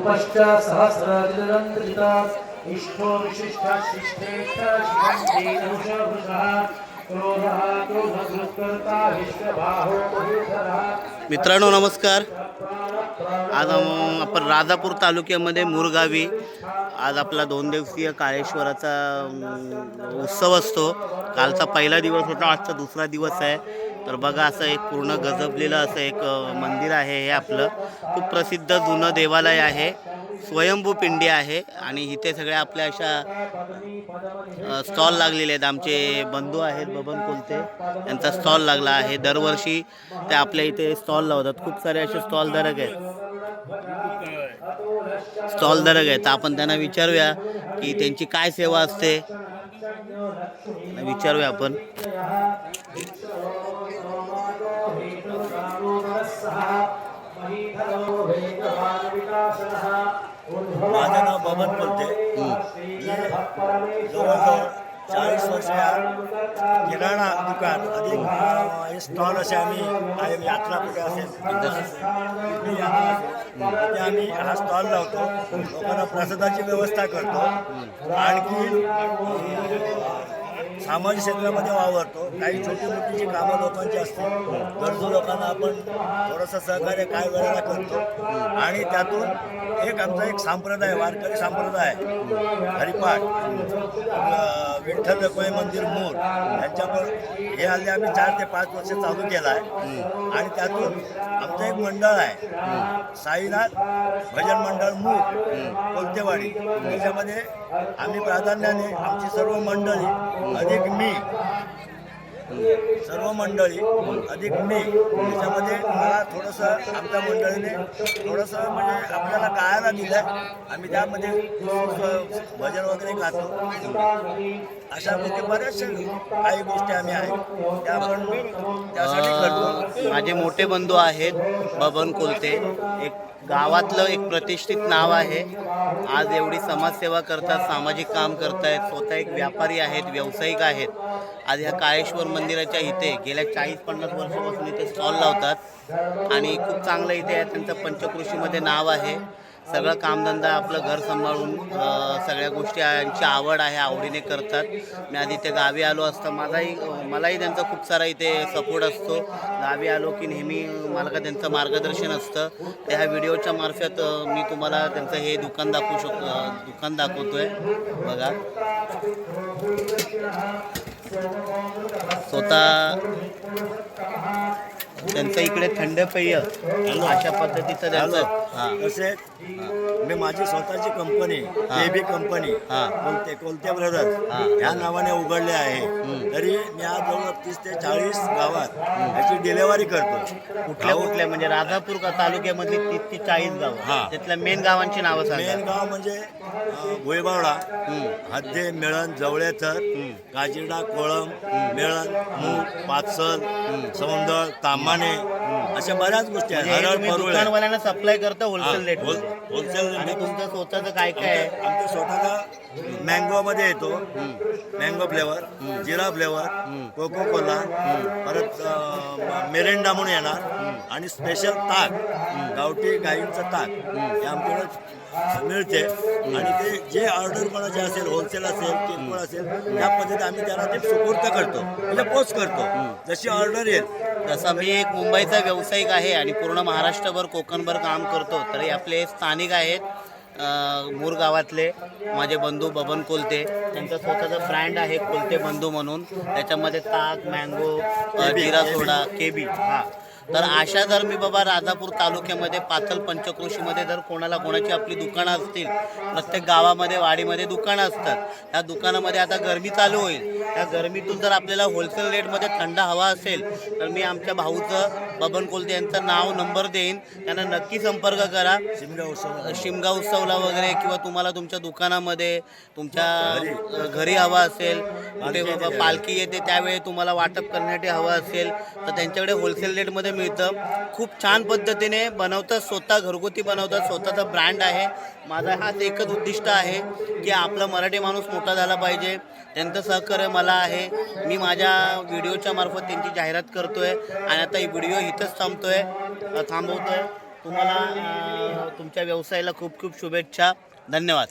रूपश्च सहस्रदिदन्तजिता इष्टो विशिष्ट शिष्टेष्ट शिखण्डीनुषवृषः क्रोधः क्रोधकृत्कर्ता विश्वबाहो मित्रांनो नमस्कार. आज आपण राजापूर तालुक्यामध्ये मुरगावी. आज आपला दोन दिवसीय काळेश्वराचा उत्सव असतो. कालचा पहिला दिवस होता आजचा दुसरा दिवस आहे. तर बघा असं एक पूर्ण गजबलेलं असं एक मंदिर आहे हे आपलं. खूप प्रसिद्ध जुनं देवालय आहे. स्वयंभू पिंडी आहे. आणि इथे सगळ्या आपल्या अशा स्टॉल लागलेले आहेत. आमचे बंधू आहेत बबन कोलते. यांचा स्टॉल लागला आहे. दरवर्षी ते आपल्या इथे स्टॉल लावतात. खूप सारे असे स्टॉलधारक आहेत. स्टॉलधारक आहेत. तर आपण त्यांना विचारूया की त्यांची काय सेवा असते. विचारूया आपण. माझं नाव बबन बोलते जवळजवळ चाळीस वर्ष किराणा दुकान अधिक स्टॉल असे आम्ही कायम यात्रा कुठे असेल आम्ही हा स्टॉल लावतो लोकांना प्रसादाची व्यवस्था करतो. आणखी सामाजिक क्षेत्रामध्ये वावरतो. काही छोटी मोठी कामं लोकांची असतील गरजू लोकांना आपण थोडंसं सहकार्य काय वेळेला करतो. आणि त्यातून एक आमचा एक संप्रदाय वारकरी संप्रदाय हरिपाठ विठ्ठल रखुमाई मंदिर मूळ यांच्यावर हे हल्ली आम्ही चार ते पाच वर्ष चालू केलं आहे आणि त्यातून आमचं एक मंडळ आहे. साईनाथ भजन मंडळ मूळ कोलतेवाडी. त्याच्यामध्ये आम्ही प्राधान्याने आमची सर्व मंडळी अधिक मी सर्व मंडळी अधिक मी त्याच्यामध्ये मला थोडंसं आमच्या मंडळीने थोडंसं म्हणजे आपल्याला गायला दिलं आम्ही त्यामध्ये भजन वगैरे गातो. अशा म्हणजे बऱ्याचशा काही गोष्टी आम्ही आहेत. त्या आपण त्यासाठी करतो. माझे मोठे बंधू आहेत बबन कोलते. एक गावातलं एक प्रतिष्ठित नाव आहे. आज एवढी समाजसेवा करतात सामाजिक काम करतायत स्वतः एक व्यापारी आहेत व्यावसायिक आहेत. आज ह्या काळेश्वर मंदिराच्या इथे गेल्या चाळीस पन्नास वर्षापासून इथे स्टॉल लावतात. आणि खूप चांगलं इथे आहे. त्यांचं पंचकृषीमध्ये नाव आहे. सगळं कामधंदा आपलं घर सांभाळून सगळ्या गोष्टी यांची आवड आहे आवडीने करतात. मी आधी इथे गावी आलो असता माझाही मलाही त्यांचा खूप सारा इथे सपोर्ट असतो. गावी आलो की नेहमी मला का त्यांचं मार्गदर्शन असतं. त्या ह्या व्हिडिओच्या मार्फत मी तुम्हाला त्यांचं हे दुकान दाखवू शकतो दुकान दाखवतो आहे बघा. स्वतः त्यांचं इकडे थंड पेय अशा पद्धतीचं त्यांचं. हां. तसेच मी माझी स्वतःची कंपनी बेबी कंपनी हा. कोलते कोलते ब्रदर्स हा. ह्या नावाने उघडले आहे. तरी मी आज जवळ तीस ते चाळीस गावात याची डिलेवरी करतो कुठल्या कुठल्या म्हणजे राधापूर का तालुक्यामधली तीस ते चाळीस गाव? हा. त्यातल्या मेन गावांची नावं मेन सांगा गाव म्हणजे अं, भुईबावडा हद्दे मिळण जवळेथर काजिरडा कोळम मिळण मूग पाचल सौंदळ तांबाणे अशा बऱ्याच गोष्टी आहेत. म्हणजे हरळ तुम्ही परुळे दुकानवाल्यांना सप्लाय करता होलसेल रेट होलसेल आणि तुमचं स्वतःचं काय काय आहे? आमच्या स्वतःचा मँगो मध्ये येतो. मँगो फ्लेवर जिरा फ्लेवर कोको कोला परत अं, मिरिंडा म्हणून येणार. आणि स्पेशल ताक गावठी गाईंचं ताक. हे आमच्याकडे मिळते. आणि ते जे ऑर्डर कोणाचे असेल होलसेल असेल किरकोळ असेल त्या पद्धतीने आम्ही त्याला ते सुपूर्द करतो. म्हणजे पोच करतो. जशी ऑर्डर येईल. जसा मी एक मुंबईचा व्यावसायिक आहे आणि पूर्ण महाराष्ट्रभर कोकणभर काम करतो. तर हे आपले स्थानिक आहेत अं, मूर गावातले माझे बंधू बबन कोलते. त्यांचा स्वतःचा ब्रँड आहे कोलते बंधू म्हणून. त्याच्यामध्ये ताक मँगो अं, जिरा सोडा केबी. हा. तर अशा जर मी बाबा राजापूर तालुक्यामध्ये पाथल पंचक्रोशीमध्ये जर कोणाला कोणाची आपली दुकानं असतील प्रत्येक गावामध्ये वाडीमध्ये दुकानं असतात त्या दुकानामध्ये आता गरमी चालू होईल. त्या गरमीतून जर आपल्याला होलसेल रेटमध्ये थंड हवा असेल तर मी आमच्या भाऊचं बबन कोलते यांचं नाव नंबर देईन. त्यांना नक्की संपर्क करा. शिमगा उत्सव शिमगा उत्सवला वगैरे किंवा तुम्हाला तुमच्या दुकानामध्ये तुमच्या घरी हवा असेल कुठे बाबा पालखी येते त्यावेळी तुम्हाला वाटप करण्यासाठी हवं असेल तर त्यांच्याकडे होलसेल रेटमध्ये मिळतं. खूप छान पद्धतीने बनवतात स्वतः घरगुती बनवतात स्वतःचा ब्रँड आहे. माझा हाच एकच उद्दिष्ट आहे की आपला मराठी माणूस मोठा झाला पाहिजे. त्यांचं सहकार्य मला आहे. मी माझ्या व्हिडिओच्या मार्फत त्यांची जाहिरात करतोय आणि आता ही व्हिडिओ इथंच थांबतोय. अ, थांबवतोय. तुम्हाला अ, तुमच्या व्यवसायाला खूप खूप शुभेच्छा. धन्यवाद.